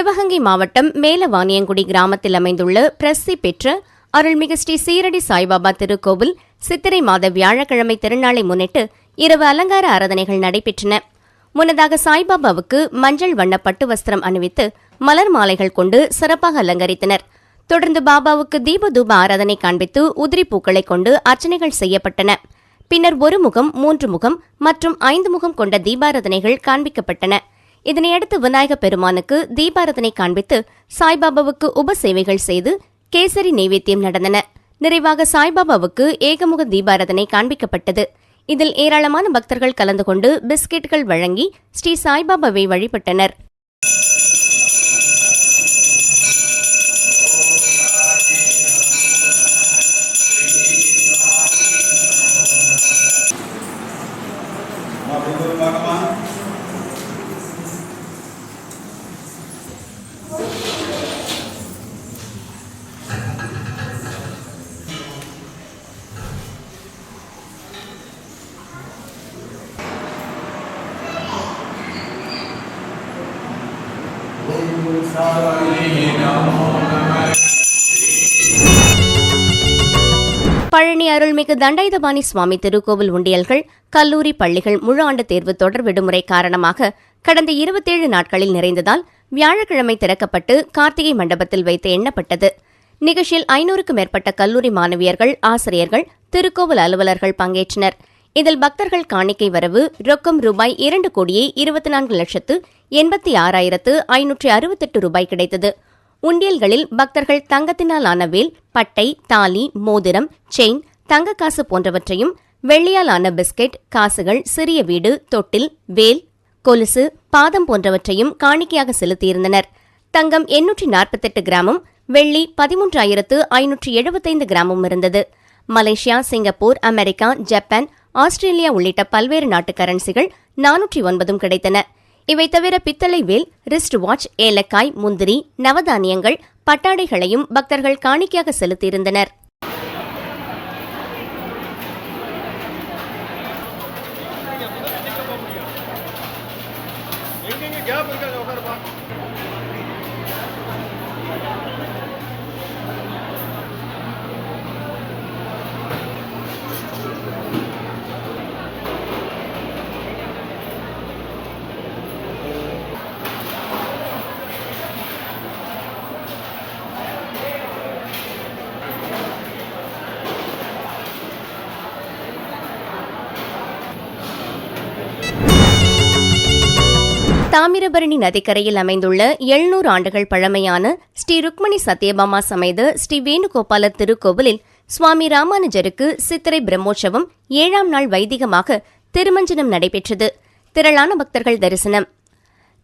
சிவகங்கை மாவட்டம் மேலவானியங்குடி கிராமத்தில் அமைந்துள்ள பிரசி பெற்ற அருள்மிகு ஸ்ரீ சீரடி சாய்பாபா திருக்கோவில் சித்திரை மாத வியாழக்கிழமை திருநாளை முன்னிட்டு இரவு அலங்கார ஆராதனைகள் நடைபெற்றன. முன்னதாக சாய்பாபாவுக்கு மஞ்சள் வண்ண பட்டு வஸ்திரம் அணிவித்து மலர் மாலைகள் கொண்டு சிறப்பாக அலங்கரித்தனர். தொடர்ந்து பாபாவுக்கு தீபதூப ஆராதனை காண்பித்து உதிரி பூக்களை கொண்டு அர்ச்சனைகள் செய்யப்பட்டன. பின்னர் ஒரு முகம் மூன்று முகம் மற்றும் ஐந்து முகம் கொண்ட தீபாராதனைகள் காண்பிக்கப்பட்டன. இதனையடுத்து விநாயக பெருமானுக்கு தீபாரதனை காண்பித்து சாய்பாபாவுக்கு உபசேவைகள் செய்து கேசரி நைவேத்தியம் நடந்தன. நிறைவாக சாய்பாபாவுக்கு ஏகமுக தீபாரதனை காண்பிக்கப்பட்டது. இதில் ஏராளமான பக்தர்கள் கலந்து கொண்டு பிஸ்கெட்டுகள் வழங்கி ஸ்ரீ சாய்பாபாவை வழிபட்டனர். பழனி அருள்மிகு தண்டைதபாணி சுவாமி திருக்கோவில் உண்டியல்கள் கல்லூரி பள்ளிகள் முழு ஆண்டு தேர்வு தொடர் விடுமுறை காரணமாக கடந்த இருபத்தேழு நாட்களில் நிறைந்ததால் வியாழக்கிழமை திறக்கப்பட்டு கார்த்திகை மண்டபத்தில் வைத்து எண்ணப்பட்டது. நிகழ்ச்சியில் ஐநூறுக்கும் மேற்பட்ட கல்லூரி மாணவியர்கள் ஆசிரியர்கள் திருக்கோவில் அலுவலர்கள் பங்கேற்றனர். இதில் பக்தர்கள் காணிக்கை வரவு ரொக்கம் ரூபாய் இரண்டு கோடியே இருபத்தி நான்கு லட்சத்து எண்பத்தி ஆறாயிரத்து ஐநூற்றி அறுபத்தெட்டு ரூபாய் கிடைத்தது. உண்டியல்களில் பக்தர்கள் தங்கத்தினால் ஆன வேல் பட்டை தாலி மோதிரம் செயின் தங்க காசு போன்றவற்றையும் வெள்ளியால் ஆன பிஸ்கெட் காசுகள் சிறிய வீடு தொட்டில் வேல் கொலுசு பாதம் போன்றவற்றையும் காணிக்கையாக செலுத்தியிருந்தனர். தங்கம் எண்ணூற்றி நாற்பத்தெட்டு கிராமும் வெள்ளி பதிமூன்றாயிரத்து ஐநூற்றி எழுபத்தைந்து கிராமும் இருந்தது. Malaysia Singapore America Japan Australia உள்ளிட்ட பல்வேறு நாட்டு கரன்சிகள் நானூற்றி ஒன்பதும் கிடைத்தன. இவை தவிர பித்தளை வேல் ரிஸ்ட் வாட்ச் ஏலக்காய் முந்திரி நவதானியங்கள் பட்டாடைகளையும் பக்தர்கள் காணிக்கையாக செலுத்தியிருந்தனர். தாமிரபரணி நதிக்கரையில் அமைந்துள்ள எழுநூறு ஆண்டுகள் பழமையான ஸ்ரீ ருக்மணி சத்யபாமா சமேத ஸ்ரீ வேணுகோபால திருக்கோவிலில் சுவாமி ராமானுஜருக்கு சித்திரை பிரம்மோற்சவம் ஏழாம் நாள் வைதிகமாக திருமஞ்சனம் நடைபெற்றது. திரளான பக்தர்கள் தரிசனம்.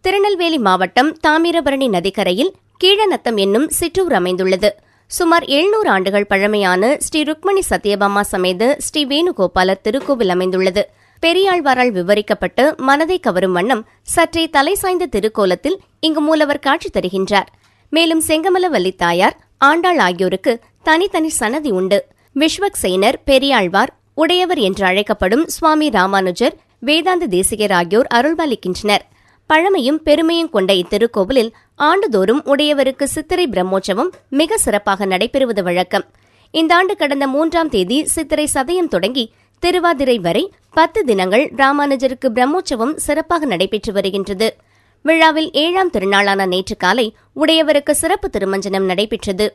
திருநெல்வேலி மாவட்டம் தாமிரபரணி நதிக்கரையில் கீழநத்தம் என்னும் சிற்றூர் அமைந்துள்ளது. சுமார் எழுநூறு ஆண்டுகள் பழமையான ஸ்ரீ ருக்மணி சத்யபாமா சமேத ஸ்ரீ வேணுகோபால திருக்கோவில் அமைந்துள்ளது. பெரியாழ்வாரால் விவரிக்கப்பட்டு மனதை கவரும் வண்ணம் சற்றே தலை சாய்ந்த திருக்கோலத்தில் இங்கு மூலவர் காட்சி தருகின்றார். மேலும் செங்கமலவல்லி தாயார் ஆண்டாள் ஆகியோருக்கு தனித்தனி சன்னதி உண்டு. விஸ்வக்சேனர் பெரியாழ்வார் உடையவர் என்று அழைக்கப்படும் சுவாமி ராமானுஜர் வேதாந்த தேசிகர் ஆகியோர் அருள்பாலிக்கின்றனர் பழமையும் பெருமையும் கொண்ட இத்திருக்கோவிலில் ஆண்டுதோறும் உடையவருக்கு சித்திரை பிரம்மோற்சவம் மிக சிறப்பாக நடைபெறுவது வழக்கம். இந்த ஆண்டு கடந்த மூன்றாம் தேதி சித்திரை சதயம் தொடங்கி திருவாதிரை வரை பத்து தினங்கள் ராமானுஜருக்கு பிரம்மோற்சவம் சிறப்பாக நடைபெற்று வருகின்றது. விழாவில் ஏழாம் திருநாளான நேற்று காலை உடையவருக்கு சிறப்பு திருமஞ்சனம் நடைபெற்றது.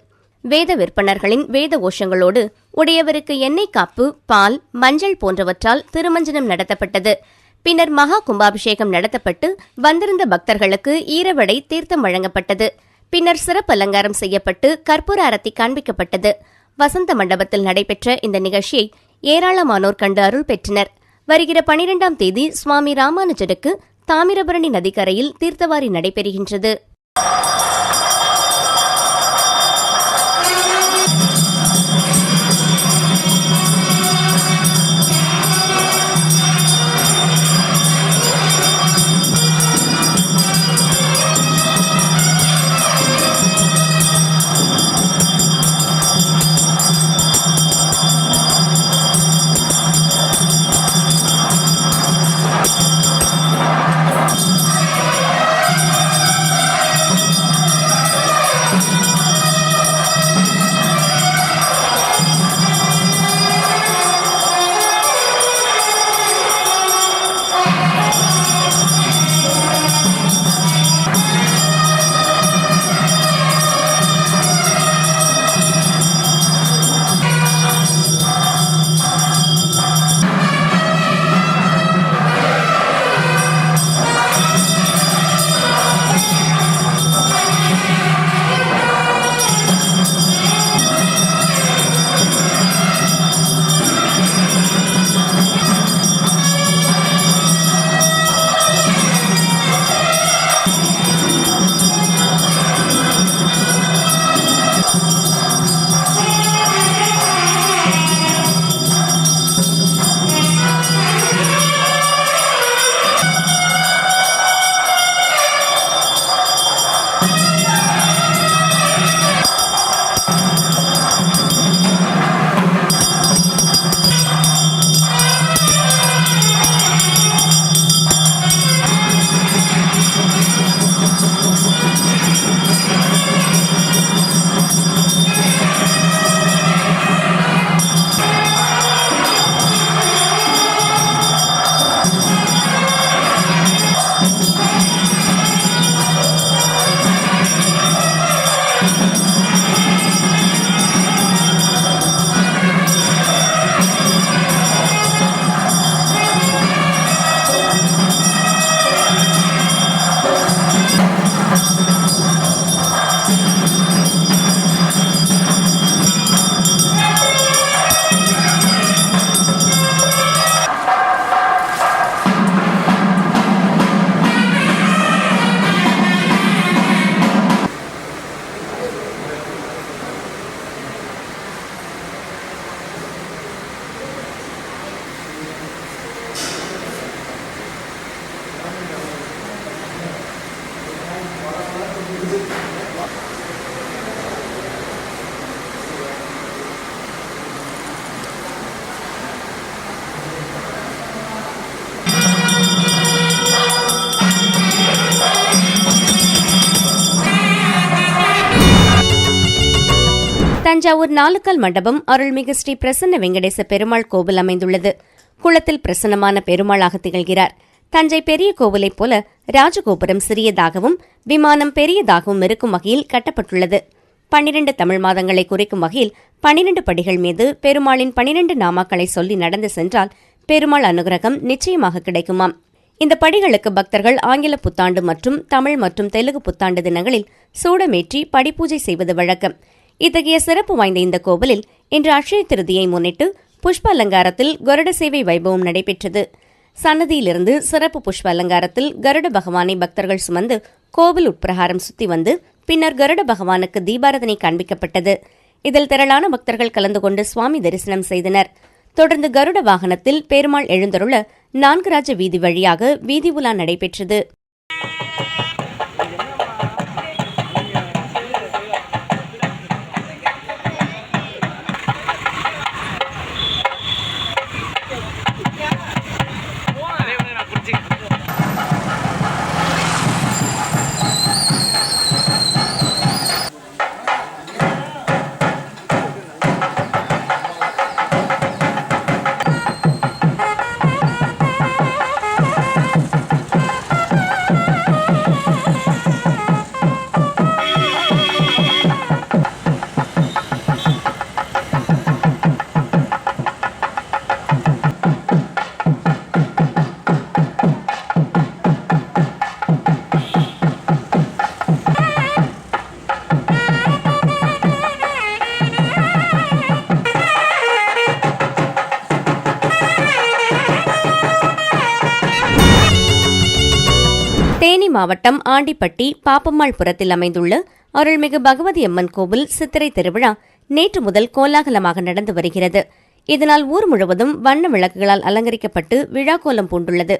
வேத விற்பனர்களின் வேத கோஷங்களோடு உடையவருக்கு எண்ணெய் காப்பு பால் மஞ்சள் போன்றவற்றால் திருமஞ்சனம் நடத்தப்பட்டது. பின்னர் மகா கும்பாபிஷேகம் நடத்தப்பட்டு வந்திருந்த பக்தர்களுக்கு ஈரவடை தீர்த்தம் வழங்கப்பட்டது. பின்னர் சிறப்பு அலங்காரம் செய்யப்பட்டு கற்பூர அரத்தி காண்பிக்கப்பட்டது. வசந்த மண்டபத்தில் நடைபெற்ற இந்த நிகழ்ச்சியை ஏராளமானோர் கண்டு அருள் பெற்றனர். வருகிற பனிரெண்டாம் தேதி சுவாமி ராமானுஜருக்கு தாமிரபரணி நதிக்கரையில் தீர்த்தவாரி நடைபெறுகின்றது. தஞ்சாவூர் நாலுக்கல் மண்டபம் அருள்மிகு ஸ்ரீ பிரசன்ன வெங்கடேச பெருமாள் கோவில் அமைந்துள்ளது. குளத்தில் பிரசன்னமான பெருமாளாக திகழ்கிறார். தஞ்சை பெரிய கோவிலைப் போல ராஜகோபுரம் சிறியதாகவும் விமானம் பெரியதாகவும் இருக்கும் வகையில் கட்டப்பட்டுள்ளது. பன்னிரண்டு தமிழ் மாதங்களை குறிக்கும் வகையில் பன்னிரண்டு படிகள் மீது பெருமாளின் பன்னிரண்டு நாமாக்களை சொல்லி நடந்து சென்றால் பெருமாள் அனுகிரகம் நிச்சயமாக கிடைக்குமாம். இந்த படிகளுக்கு பக்தர்கள் ஆங்கில புத்தாண்டு மற்றும் தமிழ் மற்றும் தெலுங்கு புத்தாண்டு தினங்களில் சூடமேற்றி படிப்பூஜை செய்வது வழக்கம். இத்தகைய சிறப்பு வாய்ந்த இந்த கோவிலில் இன்று அக்ஷய திருதியை முன்னிட்டு புஷ்ப அலங்காரத்தில் கருட சேவை வைபவம் நடைபெற்றது. சன்னதியிலிருந்து சிறப்பு புஷ்ப அலங்காரத்தில் கருட பகவானை பக்தர்கள் சுமந்து கோவில் உட்பிரகாரம் சுத்தி வந்து பின்னர் கருட பகவானுக்கு தீபாரதனை காண்பிக்கப்பட்டது. இதில் திரளான பக்தர்கள் கலந்து கொண்டு சுவாமி தரிசனம் செய்தனர். தொடர்ந்து கருட வாகனத்தில் பெருமாள் எழுந்தருள நான்கு ராஜ வீதி வழியாக வீதி உலா நடைபெற்றது. மாவட்டம் ஆண்டிப்பட்டி பாப்பம்மாள்புரத்தில் அமைந்துள்ள அருள்மிகு பகவதி அம்மன் கோவில் சித்திரை திருவிழா நேற்று முதல் கோலாகலமாக நடந்து வருகிறது. இதனால் ஊர் முழுவதும் வண்ண விளக்குகளால் அலங்கரிக்கப்பட்டு விழா கோலம் பூண்டுள்ளது.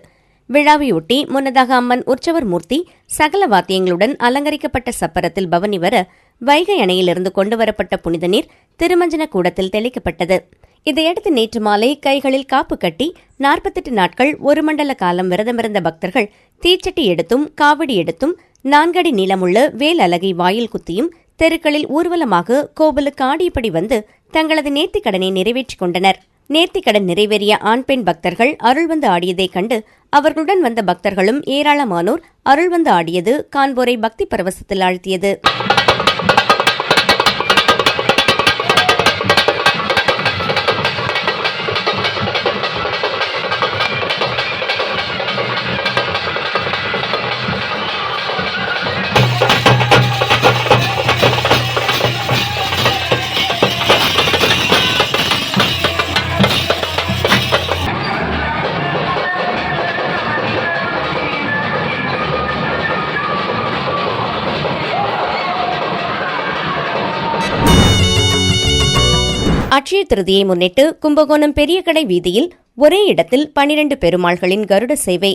விழாவையொட்டி முன்னதாக அம்மன் உற்சவர் மூர்த்தி சகல வாத்தியங்களுடன் அலங்கரிக்கப்பட்ட சப்பரத்தில் பவனி வர வைகை அணையிலிருந்து கொண்டுவரப்பட்ட புனித நீர் திருமஞ்சன கூடத்தில் தெளிக்கப்பட்டது. இதையடுத்து நேற்று மாலை கைகளில் காப்பு கட்டி நாற்பத்தெட்டு நாட்கள் ஒரு மண்டல காலம் விரதமிருந்த பக்தர்கள் தீச்சட்டி எடுத்தும் காவடி எடுத்தும் நான்கடி நீளமுள்ள வேல் அலகை வாயில் குத்தியும் தெருக்களில் ஊர்வலமாக கோவிலுக்கு ஆடியபடி வந்து தங்களது நேர்த்திக்கடனை நிறைவேற்றிக் கொண்டனர். நேர்த்திக்கடன் நிறைவேறிய ஆண் பெண் பக்தர்கள் அருள் வந்து ஆடியதைக் கண்டு அவர்களுடன் வந்த பக்தர்களும் ஏராளமானோர் அருள் வந்து ஆடியது காண்போரை பக்தி பரவசத்தில் ஆழ்த்தியது. அட்சய திருதியை முன்னிட்டு கும்பகோணம் பெரிய கடை வீதியில் ஒரே இடத்தில் பனிரண்டு பெருமாள்களின் கருட சேவை.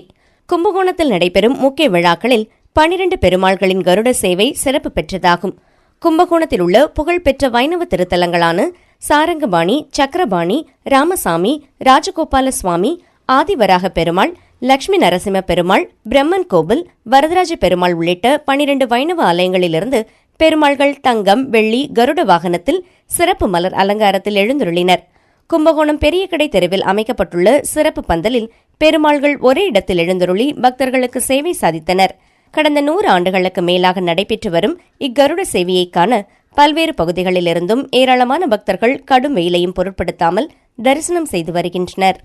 கும்பகோணத்தில் நடைபெறும் முக்கிய விழாக்களில் பனிரண்டு பெருமாள்களின் கருட சேவை சிறப்பு பெற்றதாகும். கும்பகோணத்தில் உள்ள புகழ்பெற்ற வைணவ திருத்தலங்களான சாரங்கபாணி சக்கரபாணி ராமசாமி ராஜகோபால சுவாமி ஆதிவராக பெருமாள் லட்சுமி நரசிம்ம பெருமாள் பிரம்மன் கோவில் வரதராஜ பெருமாள் உள்ளிட்ட பனிரண்டு வைணவ ஆலயங்களிலிருந்து பெருமாள்கள் தங்கம் வெள்ளி கருட வாகனத்தில் சிறப்பு மலர் அலங்காரத்தில் எழுந்துருளினர். கும்பகோணம் பெரிய கடை தெருவில் அமைக்கப்பட்டுள்ள சிறப்பு பந்தலில் பெருமாள்கள் ஒரே இடத்தில் எழுந்தருளி பக்தர்களுக்கு சேவை சாதித்தனர். கடந்த நூறு ஆண்டுகளுக்கு மேலாக நடைபெற்று வரும் இக்கருட சேவையை காண பல்வேறு பகுதிகளிலிருந்தும் ஏராளமான பக்தர்கள் கடும் வெயிலையும் பொருட்படுத்தாமல் தரிசனம் செய்து வருகின்றனர்.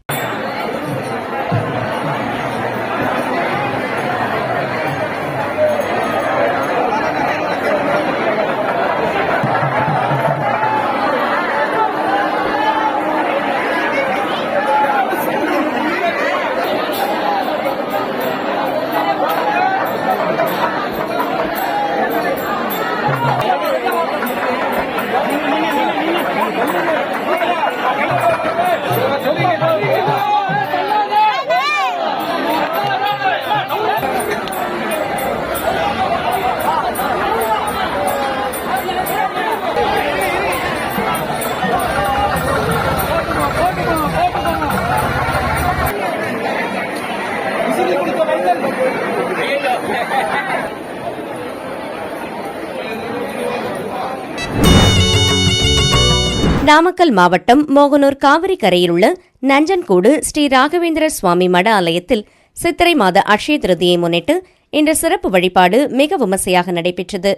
நாமக்கல் மாவட்டம் மோகனூர் காவிரி கரையில் உள்ள நஞ்சன்கூடு ஸ்ரீ ராகவேந்திர சுவாமி மட ஆலயத்தில் சித்திரை மாத அக்ஷய திருதியை முன்னிட்டு இன்று சிறப்பு வழிபாடு மிக விமர்சையாக நடைபெற்றது.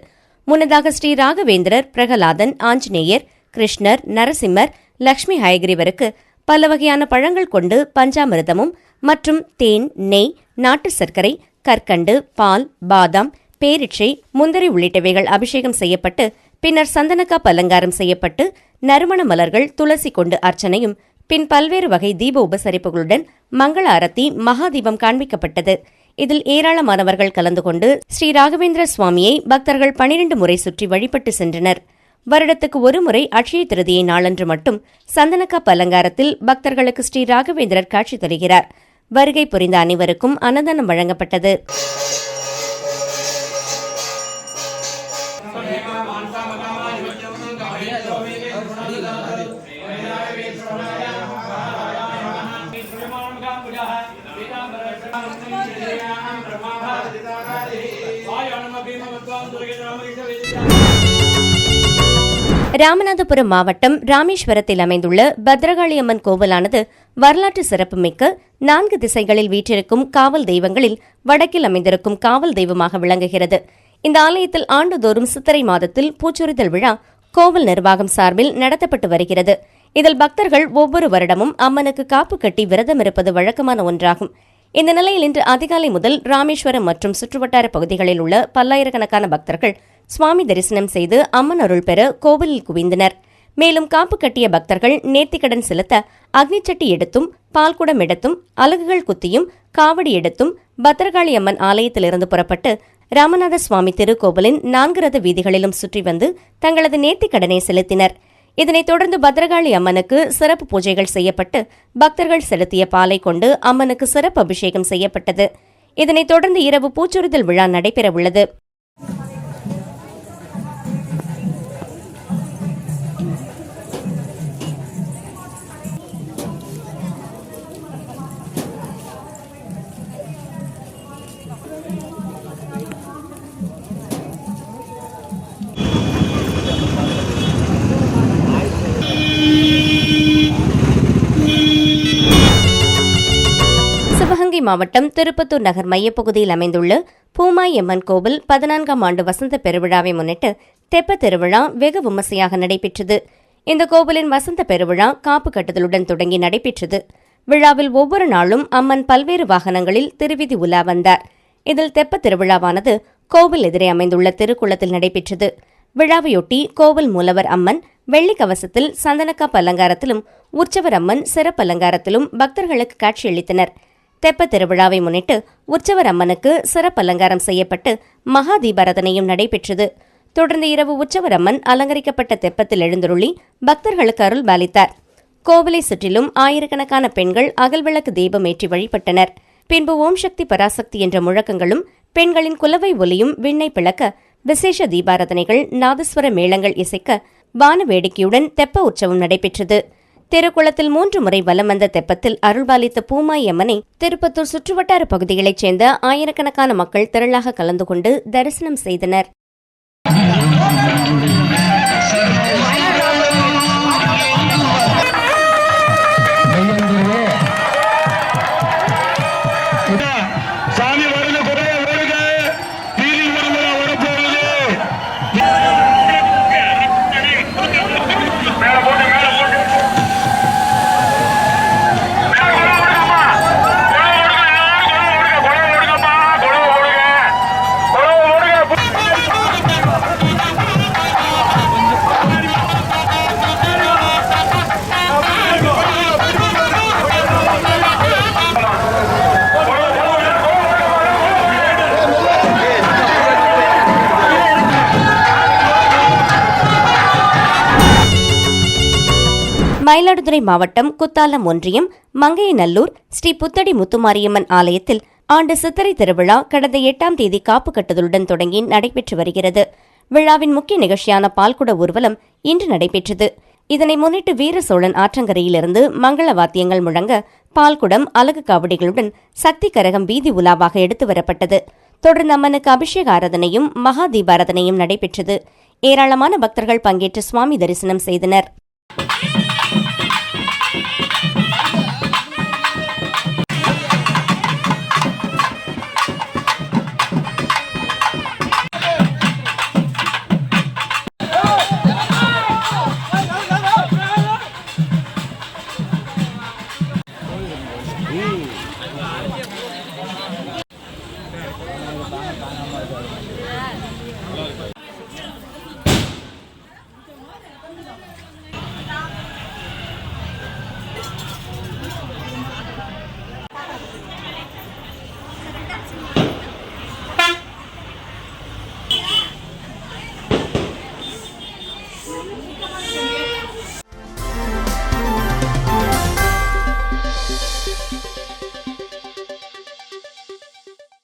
முன்னதாக ஸ்ரீ ராகவேந்திரர் பிரகலாதன் ஆஞ்சநேயர் கிருஷ்ணர் நரசிம்மர் லட்சுமி ஹயகிரிவருக்கு பல வகையான பழங்கள் கொண்டு பஞ்சாமிர்தமும் மற்றும் தேன் நெய் நாட்டு சர்க்கரை கற்கண்டு பால் பாதாம் பேரிச்சை முந்திரி உள்ளிட்டவைகள் அபிஷேகம் செய்யப்பட்டு பின்னர் சந்தனக்காப் அலங்காரம் செய்யப்பட்டு நறுமண மலர்கள் துளசி கொண்டு அர்ச்சனையும் பின் பல்வேறு வகை தீப உபசரிப்புகளுடன் மங்கள அரத்தி மகாதீபம் காண்பிக்கப்பட்டது. இதில் ஏராளமானவர்கள் கலந்து கொண்டு ஸ்ரீ ராகவேந்திர சுவாமியை பக்தர்கள் பனிரெண்டு முறை சுற்றி வழிபட்டு சென்றனர். வருடத்துக்கு ஒருமுறை அட்சய திருதியை நாளன்று மட்டும் சந்தனக்காப் அலங்காரத்தில் பக்தர்களுக்கு ஸ்ரீ ராகவேந்திரர் காட்சி தருகிறார். வருகை புரிந்த அனைவருக்கும் அன்னதானம் வழங்கப்பட்டது. ராமநாதபுரம் மாவட்டம் ராமேஸ்வரத்தில் அமைந்துள்ள பத்ரகாளி அம்மன் கோவிலானது வரலாற்று சிறப்புமிக்க நான்கு திசைகளில் வீற்றிருக்கும் காவல் தெய்வங்களில் வடக்கில் அமைந்திருக்கும் காவல் தெய்வமாக விளங்குகிறது. இந்த ஆலயத்தில் ஆண்டுதோறும் சித்திரை மாதத்தில் பூச்சொரிதல் விழா கோவில் நிர்வாகம் சார்பில் நடத்தப்பட்டு வருகிறது. இதில் பக்தர்கள் ஒவ்வொரு வருடமும் அம்மனுக்கு காப்பு கட்டி விரதம் இருப்பது வழக்கமான ஒன்றாகும். இந்த நிலையில் இன்று அதிகாலை முதல் ராமேஸ்வரம் மற்றும் சுற்றுவட்டார பகுதிகளில் உள்ள பல்லாயிரக்கணக்கான பக்தர்கள் சுவாமி தரிசனம் செய்து அம்மன் அருள் பெற கோவிலில் குவிந்தனர். மேலும் காப்பு கட்டிய பக்தர்கள் நேர்த்திக்கடன் செலுத்த அக்னிச்சட்டி எடுத்தும் பால்குடம் எடுத்தும் அலகுகள் குத்தியும் காவடி எடுத்தும் பத்திரகாளி அம்மன் ஆலயத்திலிருந்து புறப்பட்டு ராமநாத சுவாமி திருக்கோவிலின் நான்கு ரத வீதிகளிலும் சுற்றி வந்து தங்களது நேர்த்திக்கடனை செலுத்தினர். இதனைத் தொடர்ந்து பத்ரகாளி அம்மனுக்கு சிறப்பு பூஜைகள் செய்யப்பட்டு பக்தர்கள் செலுத்திய பாலை கொண்டு அம்மனுக்கு சிறப்பு அபிஷேகம் செய்யப்பட்டது. இதனைத் தொடர்ந்து இரவு பூச்சொரிதல் விழா நடைபெறவுள்ளது. மாவட்டம் திருப்பத்தூர் நகர் மையப்பகுதியில் அமைந்துள்ள பூமாய் அம்மன் கோவில் பதினான்காம் ஆண்டு வசந்த பெருவிழாவை முன்னிட்டு தெப்ப திருவிழா வெகு விமர்சையாக நடைபெற்றது. இந்த கோவிலின் வசந்த பெருவிழா காப்பு கட்டுதலுடன் தொடங்கி நடைபெற்றது. விழாவில் ஒவ்வொரு நாளும் அம்மன் பல்வேறு வாகனங்களில் திருவிதி உலா வந்தார். இதில் தெப்ப திருவிழாவானது கோவில் எதிரே அமைந்துள்ள திருக்குளத்தில் நடைபெற்றது. விழாவையொட்டி கோவில் மூலவர் அம்மன் வெள்ளி கவசத்தில் சந்தனக்காப்பு அலங்காரத்திலும் உற்சவர் அம்மன் சிறப்பு அலங்காரத்திலும் பக்தர்களுக்கு காட்சியளித்தனர். தெப்ப திருவிழாவை முன்னிட்டு உற்சவர் அம்மனுக்கு சிறப்பு அலங்காரம் செய்யப்பட்டு மகா தீபாரதனையும் நடைபெற்றது. தொடர்ந்து இரவு உற்சவர் அம்மன் அலங்கரிக்கப்பட்ட தெப்பத்தில் எழுந்தருளி பக்தர்களுக்கு அருள் பாலித்தார். கோவிலை சுற்றிலும் ஆயிரக்கணக்கான பெண்கள் அகல்விளக்கு தீபம் ஏற்றி வழிபட்டனர். பின்பு ஓம் சக்தி பராசக்தி என்ற முழக்கங்களும் பெண்களின் குலவை ஒலியும் விண்ணை பிளக்க விசேஷ தீபாரதனைகள் நாதஸ்வர மேளங்கள் இசைக்க வான வேடிக்கையுடன் தெப்ப உற்சவம் நடைபெற்றது. திருக்குளத்தில் மூன்று முறை வலம் வந்த தெப்பத்தில் அருள்பாலித்த பூமாயம்மனை திருப்பத்தூர் சுற்றுவட்டார பகுதிகளைச் சேர்ந்த ஆயிரக்கணக்கான மக்கள் திரளாக கலந்து கொண்டு தரிசனம் செய்தனர். மயிலாடுதுறை மாவட்டம் குத்தாலம் ஒன்றியம் மங்கையநல்லூர் ஸ்ரீ புத்தடி முத்துமாரியம்மன் ஆலயத்தில் ஆண்டு சித்திரை திருவிழா கடந்த எட்டாம் தேதி காப்பு கட்டுதலுடன் தொடங்கி நடைபெற்று வருகிறது. விழாவின் முக்கிய நிகழ்ச்சியான பால்குட ஊர்வலம் இன்று நடைபெற்றது. இதனை முன்னிட்டு வீர சோழன் ஆற்றங்கரையிலிருந்து மங்கள வாத்தியங்கள் முழங்க பால்குடம் அலகு காவடிகளுடன் சக்தி கரகம் வீதி உலாவாக எடுத்து வரப்பட்டது. தொடர்ந்து அம்மனுக்கு அபிஷேக ஆராதனையும் மகா தீபாராதனையும் நடைபெற்றது. ஏராளமான பக்தர்கள் பங்கேற்று சுவாமி தரிசனம் செய்தனர்.